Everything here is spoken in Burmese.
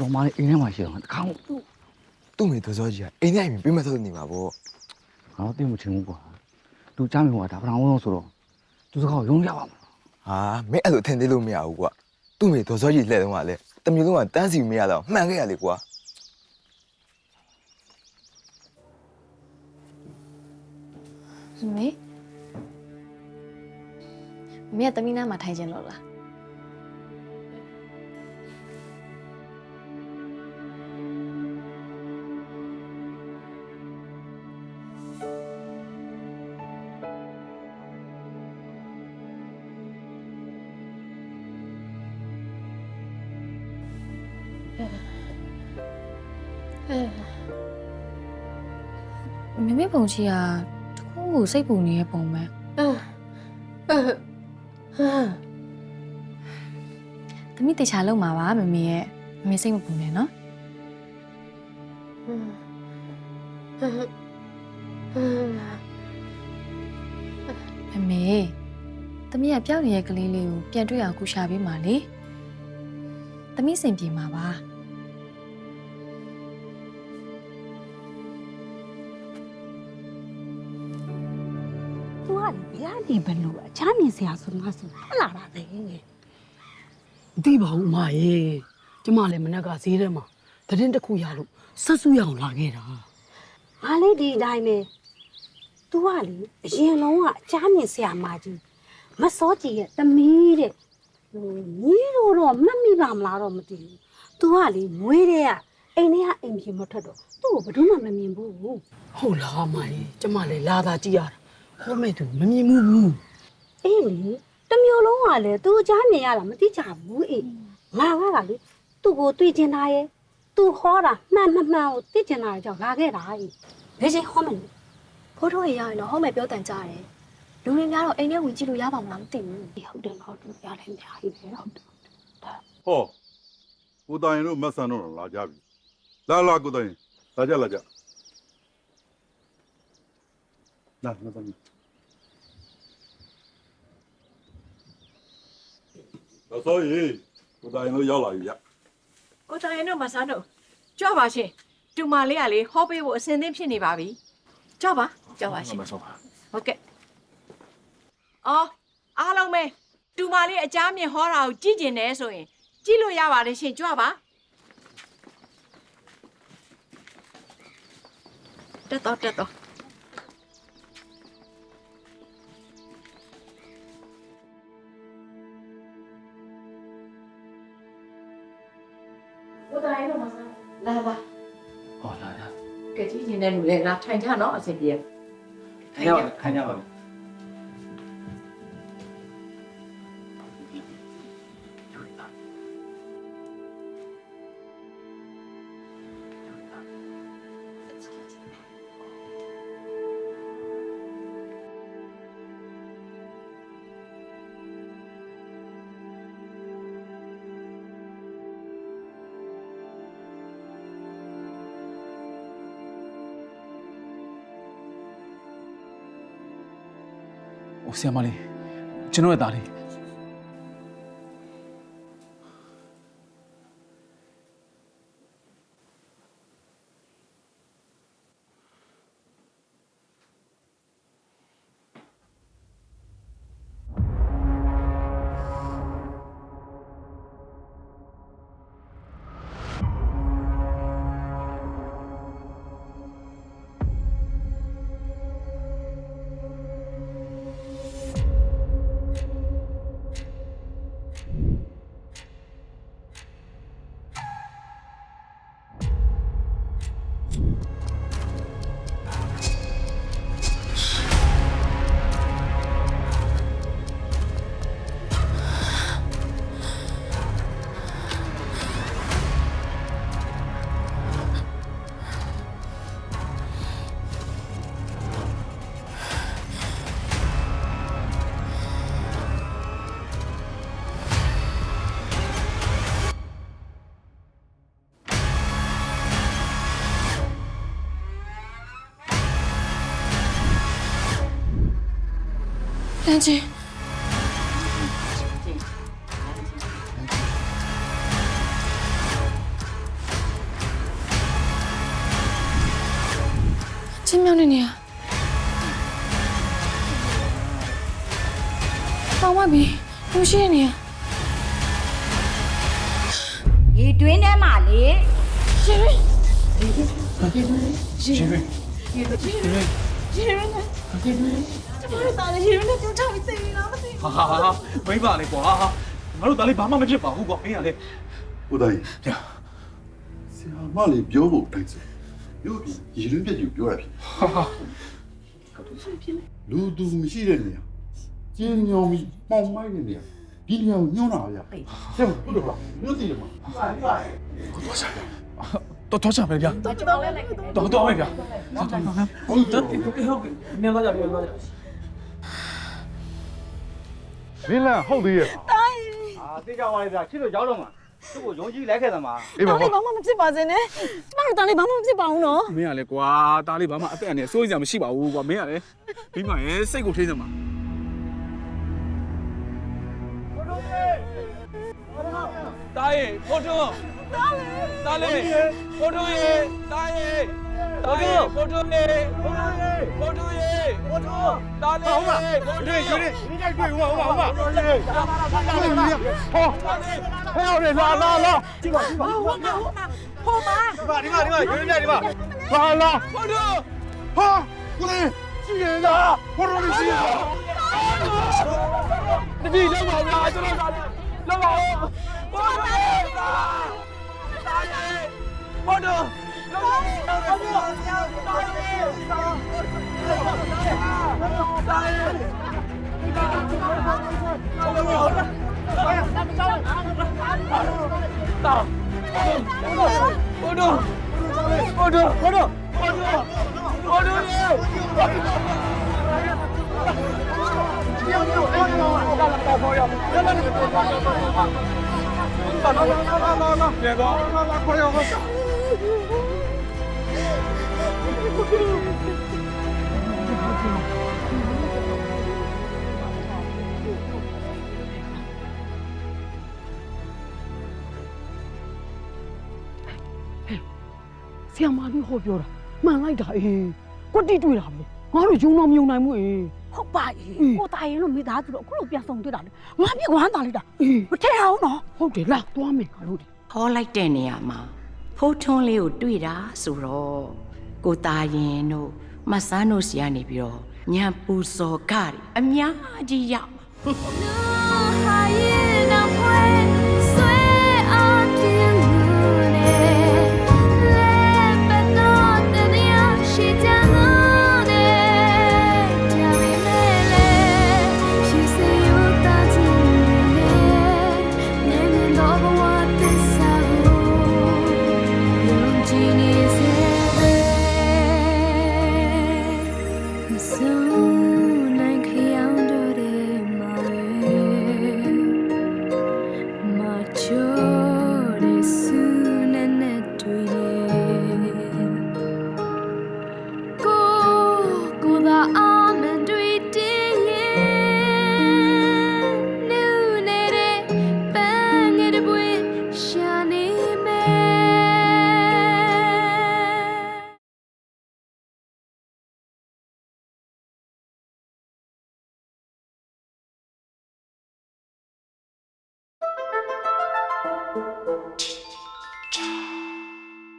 ဒီကောင်မလေးအိမ်ထဲမှာရှိတော့တခါမှသူ့မိတော်စောကြီးကအိမ်ထဲအိမ်ပြေးမထုတ်နေမှာပေါ့ငါတော့သိမချင်ဘူးကွာသူကြားမိကွာဒါပထမဆုံးဆိုတော့သူစကားကိုယုံကြပါမလားဟာမင်းအဲ့လိုထင်သေးလို့မရဘူးကွာသူ့မိတော်စောကြီးလှည့်တော့ကလည်းတမျိုးလုံးကတန်းစီမရတော့မှန်ခဲ့ရလေကွာမေမမေကတမီးနားမှာထိုင်ခြင်းလို့လား မမေပုံချီကတခုကိုစိတ်ပူနေတဲ့ပုံပဲတမီးတေချာလုံးမှာပါမမေရဲ့မမေစိတ်မပူနဲ့နော်မမေတမီးကပြောင်းနေတဲ့ကလေးလေးကိုပြန်တွေ့အောင်ကူရှာပေးပါလေတမီးစိန်ပြေမှာပါ။ तू ကလေဘယ်ကနေဘလို့အချမ်းမြင်စရာဆိုမှဆိုဟလာတာတဲ့ငယ် မသိပါဘူးအမရေကျမလည်းမနက်ကဈေးထဲမှာသတင်းတစ်ခုရလို့ဆက်စုရအောင်လာခဲ့တာ ။ငါလေးဒီအတိုင်းပဲ။ तू ကလေအရင်လုံးကအချမ်းမြင်စရာမကြီးမစောကြည်ရဲ့တမီးတဲ့ဟိုညီတို့တော့မှတ်မိပါမလားတော့မသိဘူး။ तू ကလေမွေးတဲ့ကအိမ်ထဲကအိမ်ပြင်မထွက်တော့သူ့ကိုဘယ်သူမှမမြင်ဘူး ဟုတ်လားအမရေကျမလည်းလာသာကြည့်ရတာ ဟောမဲ့သူမမြင်ဘူးဘူး။အေးလေတစ်မျိုးလုံးကလည်း तू အချမ်းမြင်ရတာမသိကြဘူးအေး။ငါကလေသူ့ကိုတွေ့ကျင်တာရဲ့ तू ဟောတာမှန်မမှန်ကိုသိကျင်တာကြောင့်လာခဲ့တာအေး။ဘယ်ချိန်ဟောမလဲဖိုးထိုးရရရင်တော့ဟောမယ်ပြောတန်ကြတယ်လူတွေများတော့အိမ်ထဲဝင်ကြည့်လို့ရပါမလားမသိဘူးဒီဟုတ်တယ်ဟုတ်တယ်ရတယ်အများကြီးပဲဟုတ်တယ်ဟောကိုတိုင်တို့မတ်ဆန်တို့လာကြပြီလာလာကိုတိုင်လာကြလာကြ လာမတ်ဆန်တော့ဆိုရေကိုတိုင်တို့ရောက်လာပြီဗျကိုတိုင်တို့မဆန်းတို့ကြွပါရှင်တူမလေးကလေဟောပေးဖို့အစင်သင့်ဖြစ်နေပါပြီကြွပါကြွပါရှင်ဟုတ်ကဲ့အော်အားလုံးပဲတူမလေးအကြမ်းမြင်ဟောတာကိုကြည့်ကျင်တယ်ဆိုရင်ကြည့်လို့ရပါတယ်ရှင်ကြွပါတက်တော့တက်တော့ ကိုတိုင်တို့မဆန်းလာပါဟောလာလာကဲကြည့်နေတဲ့လူတွေလာထိုင်ကြနော်အစင်ပြေခိုင်းကြပါခိုင်းကြပါ။ ဆီယမလေးကျွန်တော်ရဲ့သားလေး န်းချင်းချင်းမြောင်းနေနေရပေါင်ဝပြီလူရှိနေနေရရေတွင်းထဲမှာလေရှင်ရှင်ရှင်ရှင်ရှင် ဟာဟာဟာမိမလေးကွာငါတို့သားလေးဘာမှမဖြစ်ပါဘူးကွာမင်းကလေကိုတိုင်းဆရာမလေးပြောဖို့တိုက်စရုပ်ရည်ရင်းပြည့်ပြောရဖြစ်လူသူမရှိတဲ့နေရာကျင်းညောင်ပြီးပေါင်မိုက်တဲ့နေရာဒီနေရာကိုညွှန်းတာဗျာကျန်ဟုတ်တယ်ဗျာညွှန်းတည်တယ်မှာတော်တော်ချပဲဗျာတော် တော်ပဲဗျာဟုတ်တယ်ဟုတ်ကဲ့ဟုတ်ကဲ့မြန်သွားကြမြန်သွားကြမင်းလည်းဟုတ်သေးရဲ့အာသိကြပါလေဗျာချစ်လို့ရောက်တော့မှာသူ့ကိုယုံကြည်လိုက်ခဲ့သမှာအေးပါတားလေးဘာမှမဖြစ်ပါစေနဲ့ကျမတို့တားလေးဘာမှမဖြစ်ပါဘူးနော်မင်းကလေကွာသားလေးဘာမှအသက်အန္တရာယ်စိုးရိမ်စရာမရှိပါဘူးကွာမင်းကလေမိမရဲ့စိတ်ကိုထိစမ်းပါတား ရဲ့ဖိုတိုတားလေးဖိုတိုရဲ့တားရဲ့တားရဲ့ဖိုတိုရဲ့ဖိုတိုရဲ့ဖိုတိုတားလေးဟုတ်ပါဖိုတိုရဲ့ဟောဟဲ့ရလာလာလာဒီမှာဒီမှာဟောမှာဟောမှာဟောမှာဒီမှာဒီမှာဒီမှာဒီမှာလာလာဖိုတိုဟာကိုလေးရှိရလားဘောရောရှိရလားတတိလောက်ပါဗျာကျွန်တော်သားလော 加油加油加油加油加油加油 ဆရာမလေးဟောပြောတာမှန်လိုက်တာအေးကိုတိတွေ့တာပဲငါတို့ယုံတော့မယုံနိုင်ဘူးအေးဟုတ်ပါရဲ့ကိုတာရင်တို့မိသားစုတော့အခုလိုပြန်ဆောင်တွေ့တာလေငါပြဝမ်းသာလိုက်တာအေးမထည့်အောင်နော်ဟုတ်တယ်လားသွားမယ်ငါတို့ဒီဟောလိုက်တဲ့နေရာမှာဖိုးထွန်းလေးကိုတွေ့တာဆိုတော့ကိုตาရင်တို့မဆန်းတို့စီကနေပြီးတော့ညံပူစော်ကတွေအများကြီးရောက်